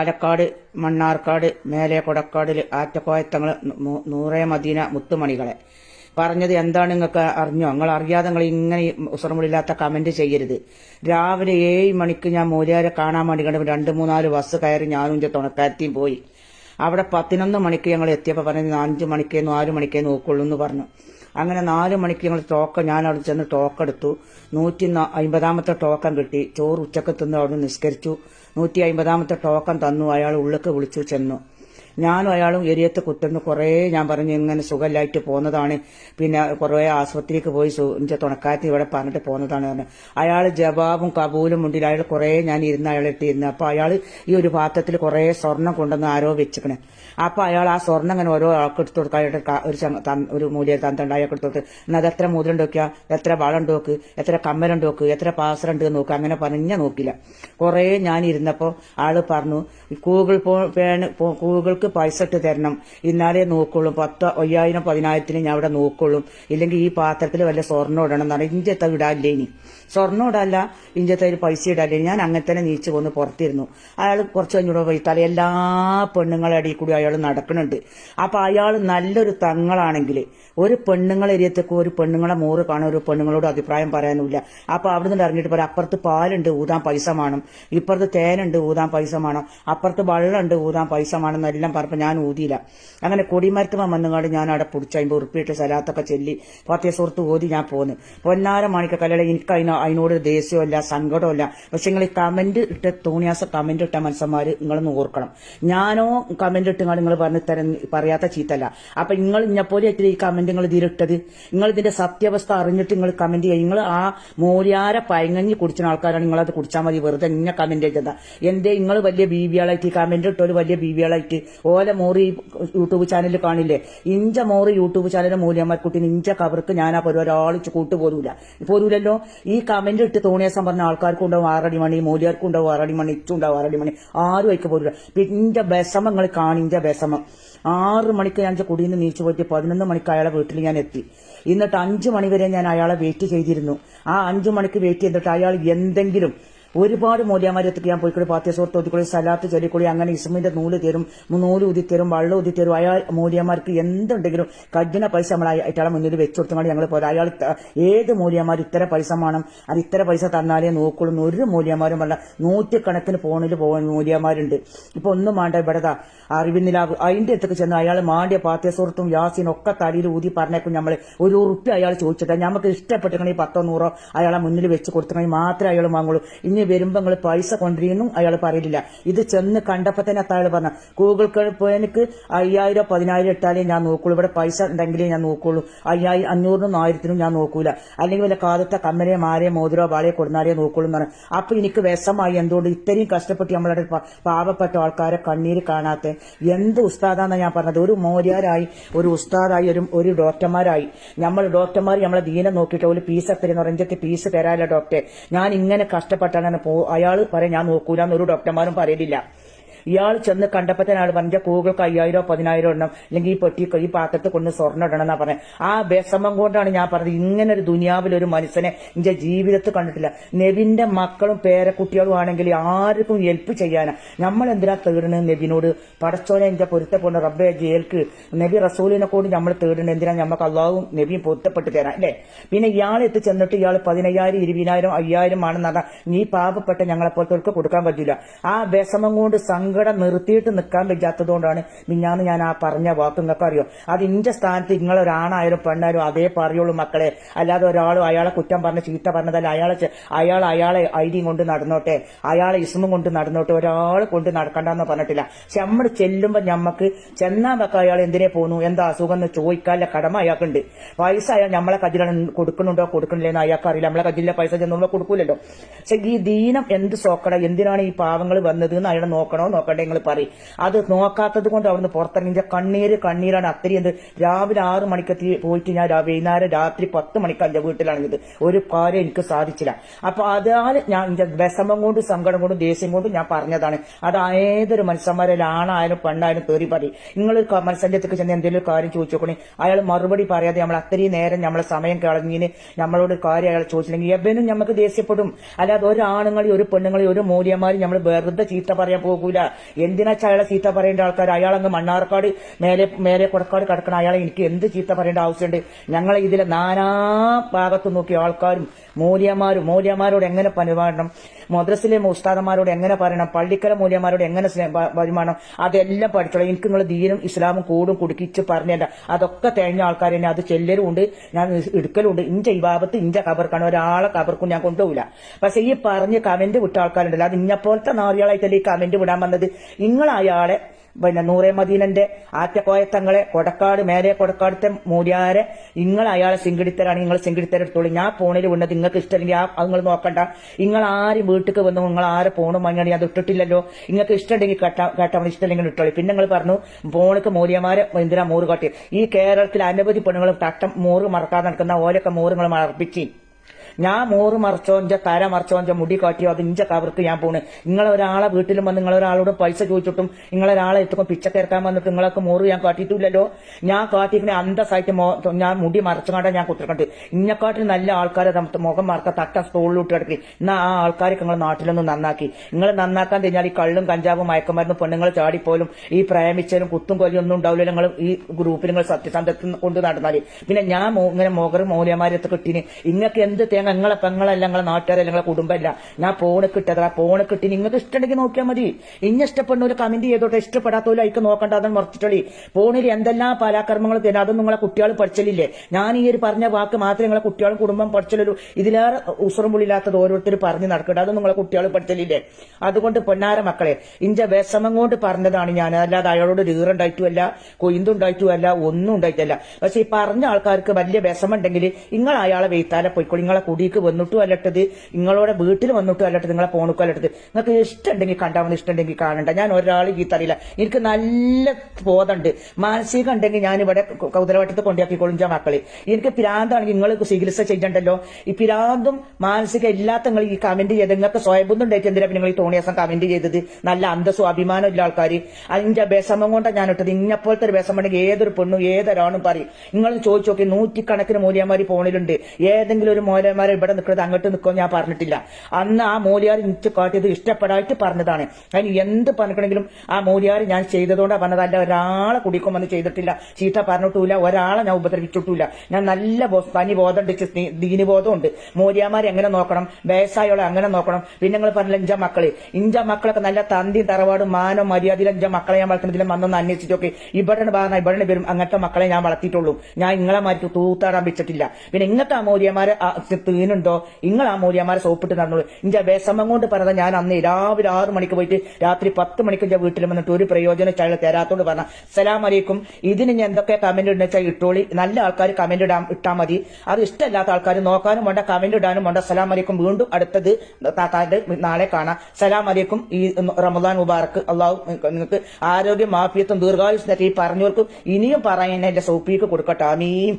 പാലക്കാട് മണ്ണാർക്കാട് മേലെ കൊടക്കാടിൽ ആറ്റക്കോയത്തങ്ങൾ നൂറേ മദീന മുത്തുമണികളെ. പറഞ്ഞത് എന്താണ് നിങ്ങൾക്ക് അറിഞ്ഞോ? നിങ്ങൾ അറിയാതെ നിങ്ങൾ ഇങ്ങനെ ഉസറമുള്ളില്ലാത്ത കമന്റ് ചെയ്യരുത്. രാവിലെ ഏഴ് മണിക്ക് ഞാൻ മൂലിയാരെ കാണാൻ വേണ്ടി കണ്ടു രണ്ട് മൂന്നാൽ ബസ് കയറി ഞാനും എന്റെ തുണക്കാരത്തിയും പോയി. അവിടെ പതിനൊന്ന് മണിക്ക് ഞങ്ങൾ എത്തിയപ്പോൾ പറഞ്ഞത് അഞ്ച് മണിക്കേ നാല് മണിക്കേ നോക്കുള്ളൂ എന്ന് പറഞ്ഞു. അങ്ങനെ നാല് മണിക്ക് ഞങ്ങൾ ടോക്കൺ ഞാൻ അവിടെ ചെന്ന് ടോക്കൺ എടുത്തു നൂറ്റി അമ്പതാമത്തെ ടോക്കൺ കിട്ടി. ചോറ് ഉച്ചയ്ക്ക് തിന്ന് അവിടെ നിസ്കരിച്ചു. നൂറ്റി അമ്പതാമത്തെ ടോക്കൺ തന്നു. അയാൾ ഉള്ളിക്ക് വിളിച്ചു ചെന്നു. ഞാനും അയാളും എരിയത്ത് കുത്തുന്ന. കുറേ ഞാൻ പറഞ്ഞു ഇങ്ങനെ സുഖമില്ലായിട്ട് പോന്നതാണ് പിന്നെ കുറേ ആശുപത്രിക്ക് പോയി തുണക്കാരത്തി ഇവിടെ പറഞ്ഞിട്ട് പോന്നതാണ് പറഞ്ഞു. അയാൾ ജവാബും കബൂലും മുണ്ടിൽ അയാൾ കുറേ ഞാൻ ഇരുന്ന് അയാൾ ഇരുന്ന്. അപ്പൊ അയാൾ ഈ ഒരു പാത്രത്തിൽ കുറേ സ്വർണം കൊണ്ടുവന്ന് ആരോ വെച്ചിക്കണ്. അപ്പൊ അയാൾ ആ സ്വർണം ഇങ്ങനെ ഓരോ ആൾക്ക് എടുത്ത് കൊടുക്കുക ഒരു ഒരു മൂല്യ തന്തണ്ട് അയാൾക്ക് എടുത്ത് കൊടുത്ത് എന്നാൽ എത്ര മുതലുണ്ട് നോക്കിയാ? എത്ര വളണ്ട് നോക്ക്? എത്ര കമ്മലുണ്ട് നോക്ക്? എത്ര പാസറുണ്ട് നോക്ക്? അങ്ങനെ പറഞ്ഞാൽ നോക്കില്ല കുറേ ഞാൻ ഇരുന്നപ്പോൾ ആൾ പറഞ്ഞു ഗൂഗിൾ പേണ് ഗൂഗിൾക്ക് പൈസ ഇട്ട് തരണം. ഇന്നാലേ നോക്കുള്ളൂ. പത്ത് അയ്യായിരം പതിനായിരത്തിന് ഞാൻ അവിടെ നോക്കുള്ളൂ. ഇല്ലെങ്കിൽ ഈ പാത്രത്തിൽ വല്ല സ്വർണം ഇടണം എന്നാണ്. ഇഞ്ചത്തെ ഇടാല്ലേ ഇനി? സ്വർണം ഇടല്ല ഇഞ്ചത്തെ ഒരു പൈസ ഇടല്ലേ ഞാൻ അങ്ങനെ തന്നെ നീച്ചു പോന്ന് പുറത്തിരുന്നു. അയാൾ കുറച്ച് കഴിഞ്ഞൂടെ പോയി. തല എല്ലാ പെണ്ണുങ്ങളെ അടിയിൽ കൂടി അയാൾ നടക്കുന്നുണ്ട്. അപ്പൊ അയാൾ നല്ലൊരു തങ്ങളാണെങ്കിൽ ഒരു പെണ്ണുങ്ങളെ ഏരിയത്തേക്ക് ഒരു പെണ്ണുങ്ങളെ മോറ് കാണാൻ ഒരു പെണ്ണുങ്ങളോട് അഭിപ്രായം പറയാനുമില്ല. അപ്പൊ അവിടെ നിന്ന് ഇറങ്ങിയിട്ട് പറയാം അപ്പുറത്ത് പാലുണ്ട് ഊതാൻ പൈസ വേണം. ഇപ്പുറത്ത് തേനുണ്ട് ഊതാൻ പൈസ വേണം. അപ്പുറത്ത് വെള്ളമുണ്ട് ഊതാൻ പൈസ വേണം. എന്നെല്ലാം പറഞ്ഞപ്പോൾ ഞാൻ ഊതിയില്ല. അങ്ങനെ കൊടിമരത്തുമ വന്നുകൊണ്ട് ഞാൻ അവിടെ പിടിച്ച് അതിന്റെ ഉറുപ്പിയിട്ട് സ്ഥലത്തൊക്കെ ചെല്ലി പത്തേ സുഹൃത്ത് ഓതി ഞാൻ പോന്നു. പൊന്നാര മാണിക്ക കല്യാണം എനിക്ക് അതിനോ അതിനോട് ദേഷ്യമല്ല സങ്കടമല്ല പക്ഷെ നിങ്ങൾ ഈ കമന്റ് ഇട്ട തോണിയാസ കമന്റ് ഇട്ട മനുഷ്യന്മാർ നിങ്ങളൊന്ന് ഓർക്കണം. ഞാനോ കമന്റ് ഇട്ട് നിങ്ങൾ പറഞ്ഞു തരം പറയാത്ത ചീത്തല്ല. അപ്പൊ നിങ്ങൾ ഇന്നെപ്പോലെ ആയിട്ട് ഈ കമന്റ് നിങ്ങൾ ഇതിലിട്ടത് നിങ്ങൾ ഇതിന്റെ സത്യാവസ്ഥ അറിഞ്ഞിട്ട് നിങ്ങൾ കമന്റ് ചെയ്യുക നിങ്ങൾ ആ മൂര്യാര പയങ്ങഞ്ഞ് കുടിച്ച ആൾക്കാരാണ് നിങ്ങൾ അത് കുടിച്ചാൽ മതി. വെറുതെ ഇങ്ങനെ കമന്റ് ചെയ്തതാ എന്തേ? നിങ്ങൾ വലിയ ബീവിയാളായിട്ട് കമന്റ് ഇട്ടൊരു വലിയ ബീവികളായിട്ട് ഓല മോറി യൂട്യൂബ് ചാനലിൽ കാണില്ലേ? ഇഞ്ച മോറി യൂട്യൂബ് ചാനലിലെ മൂല്യമാർക്കുട്ടി ഇഞ്ച കവർക്ക് ഞാൻ ആ ഒരാൾ കൂട്ട് പോരൂല പോരൂലല്ലോ ഈ കമന്റ് ഇട്ട് തോണിയാസം പറഞ്ഞ ആൾക്കാർക്കും ഉണ്ടാവും ആറടി മണി മൂല്യർക്കും ഉണ്ടാവും ആറടി മണി ഇച്ചും ഉണ്ടാവും ആറടി മണി. ആരും അയക്ക് പോരൂല പിന്നെ വിഷമങ്ങൾ നിങ്ങൾ കാണിഞ്ച വിഷമം. ആറ് മണിക്ക് ഞാൻ കുടിയിൽ നിന്ന് നീച്ചു പോയിട്ട് പതിനൊന്ന് മണിക്ക് അയാളെ വീട്ടിൽ ഞാൻ എത്തി. എന്നിട്ട് അഞ്ചു മണി വരെ ഞാൻ അയാളെ വെയിറ്റ് ചെയ്തിരുന്നു. ആ അഞ്ചു മണിക്ക് വെയിറ്റ് ചെയ്തിട്ട് അയാൾ എന്തെങ്കിലും ഒരുപാട് മൂല്യമാരത്തേക്ക് ഞാൻ പോയിക്കൂടി പാത്യ സുഹൃത്ത് ഒതിക്കൂടി സലാത്ത് ചൊല്ലിക്കൂടി അങ്ങനെ ഇസ്മിന്റെ നൂൽ തരും നൂൽ ഉതി തരും വള്ളം തരും അയാൾ മൂല്യമാർക്ക് എന്തുണ്ടെങ്കിലും കഠിന പൈസ നമ്മൾ അയാളെ മുന്നിൽ വെച്ചു കൊടുത്തുകൊണ്ട് ഞങ്ങൾ പോലെ അയാൾ ഏത് മൂല്യമാർ ഇത്ര പൈസ വേണം അത് ഇത്ര പൈസ തന്നാലേ നോക്കുള്ളൂ ഒരു മൂല്യമാരും അല്ല നൂറ്റിക്കണക്കിന് ഫോണിൽ പോകുന്ന മൂല്യമാരുണ്ട് ഇപ്പൊ ഒന്നും വേണ്ട ഇവിടെതാ അറിവിനിലാവ് അതിന്റെ അടുത്തേക്ക് ചെന്ന് അയാൾ മാണ്ടിയ പാത്തിയ സുഹൃത്തും യാസിനും ഒക്കെ തലയിൽ ഊതി പറഞ്ഞേക്കും നമ്മൾ ഒരു ഉറുപ്പ് അയാൾ ചോദിച്ചിട്ട് നമുക്ക് ഇഷ്ടപ്പെട്ടിട്ടുണ്ടെങ്കിൽ പത്തോ നൂറോ അയാളെ മുന്നിൽ വെച്ച് കൊടുത്തിട്ടുണ്ടെങ്കിൽ മാത്രമേ അയാൾ വാങ്ങുള്ളൂ. ഇനി വരുമ്പോ നിങ്ങൾ പൈസ കൊണ്ടുവരുന്നു അയാൾ പറയില്ല ഇത് ചെന്ന് കണ്ടപ്പോ തന്നെ അയാൾ പറഞ്ഞു ഗൂഗിൾ പേനിക്ക് അയ്യായിരം പതിനായിരം ഇട്ടാലേ ഞാൻ നോക്കുള്ളൂ. ഇവിടെ പൈസ ഉണ്ടെങ്കിലേ ഞാൻ നോക്കുള്ളൂ. അയ്യായിരം അഞ്ഞൂറിനും ആയിരത്തിനും ഞാൻ നോക്കൂല. അല്ലെങ്കിൽ വല്ല കാലത്തെ കമ്മനെ മാരെ മോതിരോ വാളയോ കൊടുന്നാലേ നോക്കുള്ളൂ എന്ന് പറഞ്ഞു. അപ്പൊ എനിക്ക് വിഷമായി എന്തുകൊണ്ട് ഇത്രയും കഷ്ടപ്പെട്ട് നമ്മളുടെ പാവപ്പെട്ട ആൾക്കാരെ കണ്ണീര് കാണാത്ത? എന്ത് ഉസ്താദാന്നാ ഞാൻ പറഞ്ഞത്? ഒരു മോര്യാരായി ഒരു ഉസ്താദായി ഒരു ഒരു ഡോക്ടർമാരായി. നമ്മൾ ഡോക്ടർമാർ നമ്മളെ ദീനം നോക്കിയിട്ട് ഒരു പീസ് എത്രയെന്ന് പറഞ്ഞിട്ട് പീസ് തരാല്ല ഡോക്ടറെ. ഞാൻ ഇങ്ങനെ കഷ്ടപ്പെട്ടാണ് പോ അയാൾ പറയാൻ ഞാൻ നോക്കൂലെന്ന് ഒരു ഡോക്ടർമാരും പറയലില്ല ഇയാൾ ചെന്ന് കണ്ടപ്പോ ആൾ പറഞ്ഞ പൂകൾക്ക് അയ്യായിരോ പതിനായിരം ഇടണം അല്ലെങ്കിൽ ഈ പെട്ടി ഈ പാത്രത്ത് കൊണ്ട് സ്വർണം ഇടണം എന്നാ പറഞ്ഞത് ആ വിഷമം കൊണ്ടാണ് ഞാൻ പറഞ്ഞത്. ഇങ്ങനെ ഒരു ദുനിയാവിൽ ഒരു മനുഷ്യനെ എന്റെ ജീവിതത്തിൽ കണ്ടിട്ടില്ല. നെവിന്റെ മക്കളും പേരക്കുട്ടികളും ആണെങ്കിൽ ആർക്കും ഹെൽപ്പ് ചെയ്യാനാ. നമ്മൾ എന്തിനാ തേടുന്നത് നെവിനോട്? പടച്ചോനെ എന്റെ പൊരുത്തപ്പെട റബ്ബെ ജയിൽക്ക് നബി റസൂലിനെ കൊണ്ട് നമ്മൾ തേടുന്നത് എന്തിനാ? നമുക്ക് അള്ളാഹും നബിയും പൊരുത്തപ്പെട്ട് തരാം അല്ലേ? പിന്നെ ഇയാൾ എത്തി ചെന്നിട്ട് ഇയാൾ പതിനയ്യായിരം ഇരുപതിനായിരം അയ്യായിരം ആണെന്ന് പറഞ്ഞാൽ നീ പാവപ്പെട്ട ഞങ്ങളെ പോലത്തെ കൊടുക്കാൻ പറ്റില്ല. ആ വിഷമം കൊണ്ട് സങ്കടം നിർത്തിയിട്ട് നിൽക്കാൻ പറ്റാത്തതുകൊണ്ടാണ് മിഞ്ഞാന്ന് ഞാൻ ആ പറഞ്ഞ വാക്ക്. നിങ്ങൾക്ക് അറിയോ അത് ഇന്റെ സ്ഥാനത്ത് നിങ്ങളൊരാണായാലും പെണ്ണായാലും അതേ പറയുള്ളൂ മക്കളെ. അല്ലാതെ ഒരാളും അയാളെ കുറ്റം പറഞ്ഞ് ചീത്ത പറഞ്ഞതല്ല. അയാളെ അയാൾ അയാളെ ഐഡിയും കൊണ്ട് നടന്നോട്ടെ. അയാളെ ഇസ്മും കൊണ്ട് നടന്നോട്ടെ. ഒരാൾ കൊണ്ട് നടക്കണ്ടെന്ന് പറഞ്ഞിട്ടില്ല. പക്ഷെ നമ്മൾ ചെല്ലുമ്പോൾ ഞമ്മക്ക് ചെന്നാ വെക്ക അയാൾ എന്തിനെ പോന്നു? എന്താ അസുഖം എന്ന് ചോദിക്കാനുള്ള കടമ അയാൾക്കുണ്ട്. പൈസ അയാൾ നമ്മളെ കജിലാണ് കൊടുക്കുന്നുണ്ടോ കൊടുക്കണില്ലെന്ന് അയാൾക്ക് അറിയില്ല നമ്മളെ കജിലെ പൈസ ചെന്നുമ്പോൾ കൊടുക്കൂലല്ലോ. പക്ഷെ ഈ ദീനം എന്ത് സോക്കട? എന്തിനാണ് ഈ പാവങ്ങൾ വന്നത് എന്ന് അയാളെ നോക്കണോ നോക്കണ്ടേ നിങ്ങൾ പറയും. അത് നോക്കാത്തത് കൊണ്ട് അവിടുന്ന് പുറത്തിറങ്ങി. കണ്ണീര് കണ്ണീരാണ് അത്രയും എന്ത് രാവിലെ ആറ് മണിക്ക് പോയിട്ട് ഞാൻ വൈകുന്നേരം രാത്രി പത്ത് മണിക്ക് എന്റെ വീട്ടിലാണിത് ഒരു കാര്യം എനിക്ക് സാധിച്ചില്ല. അപ്പൊ അതാൽ ഞാൻ എന്റെ വിഷമം കൊണ്ടും സങ്കടം കൊണ്ടും ദേഷ്യം കൊണ്ടും ഞാൻ പറഞ്ഞതാണ്. അത് ഏതൊരു മനുഷ്യന്മാരിൽ ആണായാലും പെണ്ണായാലും തേറി പറയും. നിങ്ങളൊരു മത്സ്യത്തേക്ക് ചെന്ന് എന്തെങ്കിലും കാര്യം ചോദിച്ചു നോക്കണേ അയാൾ മറുപടി പറയാതെ നമ്മൾ അത്രയും നേരം നമ്മളെ സമയം കളഞ്ഞിന് നമ്മളോട് കാര്യം അയാൾ ചോദിച്ചില്ലെങ്കിൽ എവനും നമുക്ക് ദേഷ്യപ്പെടും. അല്ലാതെ ഒരാണുങ്ങളെയും ഒരു പെണ്ണുങ്ങളെയും ഒരു മൂല്യന്മാരും നമ്മൾ വെറുതെ ചീത്ത പറയാൻ പോകൂല. എന്തിനാ അയാളെ ചീത്ത പറയേണ്ട ആൾക്കാർ അയാളങ്ങ് മണ്ണാർക്കാട് മേലെ മേലെ കൊടക്കാട് കിടക്കണ അയാളെ എനിക്ക് എന്ത് ചീത്ത പറയേണ്ട ആവശ്യമുണ്ട്? ഞങ്ങൾ ഇതിലെ നാനാ ഭാഗത്ത് നോക്കിയ ആൾക്കാരും മൂല്യമാരും മൂല്യമാരോട് എങ്ങനെ പരിപാടണം? മദ്രസിലെ ഉസ്താദന്മാരോട് എങ്ങനെ പറയണം? പള്ളിക്കര മൂല്യമാരോട് എങ്ങനെ പെരുമാറണം അതെല്ലാം പഠിച്ചോളാം. എനിക്ക് നിങ്ങൾ ദീനും ഇസ്ലാമും കൂടും കുടുക്കിച്ച് പറഞ്ഞല്ല അതൊക്കെ തേഞ്ഞ ആൾക്കാർ തന്നെ. അത് ചെല്ലലും ഉണ്ട് ഞാൻ എടുക്കലുണ്ട്. ഇഞ്ച ഭാഗത്ത് ഇഞ്ച കബർക്കാണ് ഒരാളെ കബർക്കും ഞാൻ കൊണ്ടുപോകില്ല പക്ഷെ ഈ പറഞ്ഞ് കമന്റ് വിട്ട ആൾക്കാരുണ്ടല്ലോ. അത് ഇഞ്ഞപ്പോലത്തെ നാളുകളായിട്ടല്ലേ ഈ കമന്റ് വിടാൻ വന്നത്? നിങ്ങൾ അയാളെ പിന്നെ നൂറെ മദീനന്റെ ആറ്റക്കോയത്തങ്ങളെ കൊടക്കാട് മേലെ കൊടക്കാടത്തെ മൂര്യാരെ നിങ്ങൾ അയാളെ സിംഗിടിത്തരാണ് നിങ്ങൾ സിംഗിടിത്തരെടുത്തോളൂ ഞാൻ ഫോണിൽ വിടുന്നത് നിങ്ങൾക്ക് ഇഷ്ടമില്ലെങ്കിൽ ആ നിങ്ങൾ നോക്കണ്ട. നിങ്ങൾ ആരും വീട്ടിൽ വന്നു നിങ്ങൾ ആരെ ഫോണും വാങ്ങിയാണ് അത് ഇട്ടിട്ടില്ലല്ലോ നിങ്ങൾക്ക് ഇഷ്ടമുണ്ടെങ്കിൽ കേട്ടാ കേട്ടാൽ ഇഷ്ടമില്ലെങ്കിൽ ഇട്ടോളി പിന്നെ നിങ്ങൾ പറഞ്ഞു ഫോണിക്ക് മൂര്യമാരെ എന്തിനാ മൂറ് കാട്ടി ഈ കേരളത്തിൽ അനവധി പെണ്ണുങ്ങൾ തട്ടം മൂറ് മറക്കാതെ നടക്കുന്ന ഓരൊക്കെ മോറ് നിങ്ങൾ മറപ്പിച്ച്. ഞാൻ മോറ് മറച്ചോഞ്ച തര മറച്ചോഞ്ച മുടി കാട്ടിയോ അത് ഇഞ്ച കവർക്ക് ഞാൻ പോണ്. നിങ്ങൾ ഒരാളെ വീട്ടിലും വന്ന് നിങ്ങളൊരാളോട് പൈസ ചോദിച്ചിട്ടും നിങ്ങളൊരാളെ എത്തുമ്പോൾ പിച്ചക്കിറക്കാൻ വന്നിട്ട് നിങ്ങളൊക്കെ മോറ് ഞാൻ കാട്ടിയിട്ടില്ലല്ലോ. ഞാൻ കാട്ടിക്കുന്ന സൈറ്റ് ഞാൻ മുടി മറച്ചുകൊണ്ടാണ് ഞാൻ കുത്തിരക്കണ്ട്. ഇന്നെക്കാട്ടിൽ നല്ല ആൾക്കാരെ മുഖം മറക്ക തട്ട സ്റ്റോളിലോട്ട് കിടക്കി. എന്നാ ആ ആൾക്കാരെ നിങ്ങൾ നാട്ടിലൊന്നും നന്നാക്കി. നിങ്ങൾ നന്നാക്കാൻ കഴിഞ്ഞാൽ ഈ കള്ളും കഞ്ചാവും മയക്കുമരുന്നും പെണ്ണുങ്ങൾ ചാടിപ്പോലും ഈ പ്രേമിച്ചാലും കുത്തും കൊല്ലും ഒന്നും ഉണ്ടാവില്ല നിങ്ങൾ ഈ ഗ്രൂപ്പിൽ നിങ്ങൾ സത്യസന്ധത്തിൽ കൊണ്ട് നടന്നാൽ. പിന്നെ ഞാൻ ഇങ്ങനെ മോകർ മൗലിയമാരെ കിട്ടീന്. ഇങ്ങക്ക് എന്ത് തേങ്ങ നിങ്ങളെ പെങ്ങളല്ല ഞങ്ങളെ നാട്ടുകാരല്ല ഞങ്ങളെ കുടുംബമല്ല. ഞാൻ പോണ് കിട്ടതാ പോണ് കിട്ടി നിങ്ങൾക്ക് ഇഷ്ടമുണ്ടെങ്കിൽ നോക്കിയാൽ മതി. ഇന്ന ഇഷ്ടപ്പെടുന്നവര് കമന്റ് ചെയ്തോട്ടെ. ഇഷ്ടപ്പെടാത്തവരും അയക്ക് നോക്കണ്ട അതൊന്നും മറച്ചിട്ടളി ഫോണിൽ എന്തെല്ലാം പരാക്രമങ്ങൾ തരും അതൊന്നും നിങ്ങളെ കുട്ടികൾ പഠിച്ചലില്ലേ? ഞാൻ ഈ ഒരു പറഞ്ഞ വാക്ക് മാത്രമേ നിങ്ങളെ കുട്ടികളും കുടുംബം പഠിച്ചൊരു ഇതിലേറെ ഉസുറും പുള്ളില്ലാത്തത് ഓരോരുത്തർ പറഞ്ഞു നടക്കട്ടെ. അതൊന്നും നിങ്ങളെ കുട്ടികൾ പഠിച്ചലില്ലേ? അതുകൊണ്ട് പൊന്നാര മക്കളെ ഇഞ്ച വിഷമം കൊണ്ട് പറഞ്ഞതാണ് ഞാൻ. അല്ലാതെ അയാളോട് ഈറുണ്ടായിട്ടുമല്ല കൊയ്ന്തുണ്ടായിട്ടുമല്ല ഒന്നും ഉണ്ടായിട്ടല്ല. പക്ഷെ ഈ പറഞ്ഞ ആൾക്കാർക്ക് വലിയ വിഷമുണ്ടെങ്കിൽ നിങ്ങൾ അയാളെ വെയ്ത്താലെ പോയിക്കോളി. നിങ്ങളെ കുടിക്ക് വന്നിട്ടും അല്ലട്ടത് നിങ്ങളോടെ വീട്ടിൽ വന്നിട്ടും അല്ലട്ടത് നിങ്ങളെ പോണക്കും അല്ലട്ടത് നിങ്ങൾക്ക് ഇഷ്ടമുണ്ടെങ്കിൽ കണ്ടാൽ മതി ഇഷ്ടമുണ്ടെങ്കിൽ കാണണ്ട. ഞാൻ ഒരാൾ ഗീത്തറിയില്ല എനിക്ക് നല്ല ബോധമുണ്ട്. മാനസികം ഉണ്ടെങ്കിൽ ഞാൻ ഇവിടെ കൗതലവട്ടത്ത് കൊണ്ടാക്കിക്കോളും ഞാൻ മക്കളെ. എനിക്ക് പിരാന്താണെങ്കിൽ നിങ്ങൾ ചികിത്സ ചെയ്യണ്ടല്ലോ? ഈ പിരാന്തും മാനസിക ഇല്ലാത്ത നിങ്ങൾ ഈ കമന്റ് ചെയ്ത് നിങ്ങൾക്ക് സ്വയംബന്ധം ഉണ്ടായിട്ട് എന്തിനാ നിങ്ങൾ ഈ തോണിയാസം കമന്റ് ചെയ്തത്? നല്ല അന്തസ്സും ഇല്ല ആൾക്കാർ അതിന്റെ വിഷമം കൊണ്ടാണ് ഞാൻ ഇട്ടത്. ഇങ്ങപ്പോലത്തെ ഒരു വിഷമം ഉണ്ടെങ്കിൽ ഏതൊരു പെണ്ണും ഏതൊരാണും പറയും. നിങ്ങൾ ചോദിച്ചു നോക്കി. നൂറ്റിക്കണക്കിന് മൂല്യന്മാർ ഫോണിലുണ്ട്. ഏതെങ്കിലും ഒരു മൂല്യന്മാരെ ഇവിടെ നിൽക്കുന്നത് അങ്ങോട്ട് നിൽക്കുമോ ഞാൻ പറഞ്ഞിട്ടില്ല. അന്ന് ആ മൂല്യാർ എനിക്ക് കാട്ടിയത് ഇഷ്ടപ്പെടായിട്ട് പറഞ്ഞതാണ്. അതിന് എന്ത് പറഞ്ഞിട്ടുണ്ടെങ്കിലും ആ മൂല്യാർ ഞാൻ ചെയ്തതുകൊണ്ടാണ് പറഞ്ഞതല്ല ഒരാളെ കുടിക്കുമെന്ന് ചെയ്തിട്ടില്ല. ചീത്ത പറഞ്ഞിട്ടില്ല ഒരാളെ ഞാൻ ഉപദ്രവിച്ചിട്ടില്ല ഞാൻ നല്ല തനി ബോധമുണ്ട് ചി- ദീനിബോധമുണ്ട്. മൂല്യാമാരെ എങ്ങനെ നോക്കണം? വയസ്സായോളെ അങ്ങനെ നോക്കണം? പിന്നെ നിങ്ങൾ പറഞ്ഞില്ല ഇഞ്ച മക്കൾ. ഇഞ്ച മക്കളൊക്കെ നല്ല തന്തി തറവാടും മാനോ മര്യാദയിലും ഇഞ്ച മക്കളെ ഞാൻ വളർത്തുന്നതിലും വന്നൊന്ന് അന്വേഷിച്ചൊക്കെ ഇവിടെ ഭാഗം ഇവിടെ വരും. അങ്ങനത്തെ മക്കളെ ഞാൻ വളർത്തിയിട്ടുള്ളൂ. ഞാൻ ഇങ്ങളെ മാറ്റി തൂത്താടാൻ വെച്ചിട്ടില്ല. പിന്നെ ഇങ്ങനത്തെ ആ തീനുണ്ടോ നിങ്ങൾ ആ മൂല്യമാരെ സോപ്പിട്ട് നടന്നുള്ളൂ ഇന്ത്യ വിഷമം കൊണ്ട് പറഞ്ഞാൽ ഞാൻ അന്ന് രാവിലെ ആറ് മണിക്ക് പോയിട്ട് രാത്രി പത്ത് മണിക്ക് ഞാൻ വീട്ടിൽ വന്നിട്ട് ഒരു പ്രയോജനം ചായ തരാത്തോണ്ട് പറഞ്ഞ സലാം അലൈക്കും. ഇതിന് ഞാൻ എന്തൊക്കെ കമന്റ് ഇടുന്ന വെച്ചാൽ ഇട്ടോളി. നല്ല ആൾക്കാർ കമന്റ് ഇടാൻ ഇട്ടാൽ മതി. അത് ഇഷ്ടമല്ലാത്ത ആൾക്കാർ നോക്കാനും വേണ്ട കമന്റ് ഇടാനും വേണ്ട. സലാം അലൈക്കും. വീണ്ടും അടുത്തത് താത്താന്റെ നാളെ കാണാം. സലാം അലൈക്കും. ഈ റമദാൻ മുബാറക്ക് അള്ളാഹു നിങ്ങൾക്ക് ആരോഗ്യം മാഫിയത്തും ദീർഘായുസ് ഈ പറഞ്ഞവർക്കും ഇനിയും പറയാൻ എന്റെ സൗപ്പിക്ക് കൊടുക്കട്ടെ. ആമീൻ.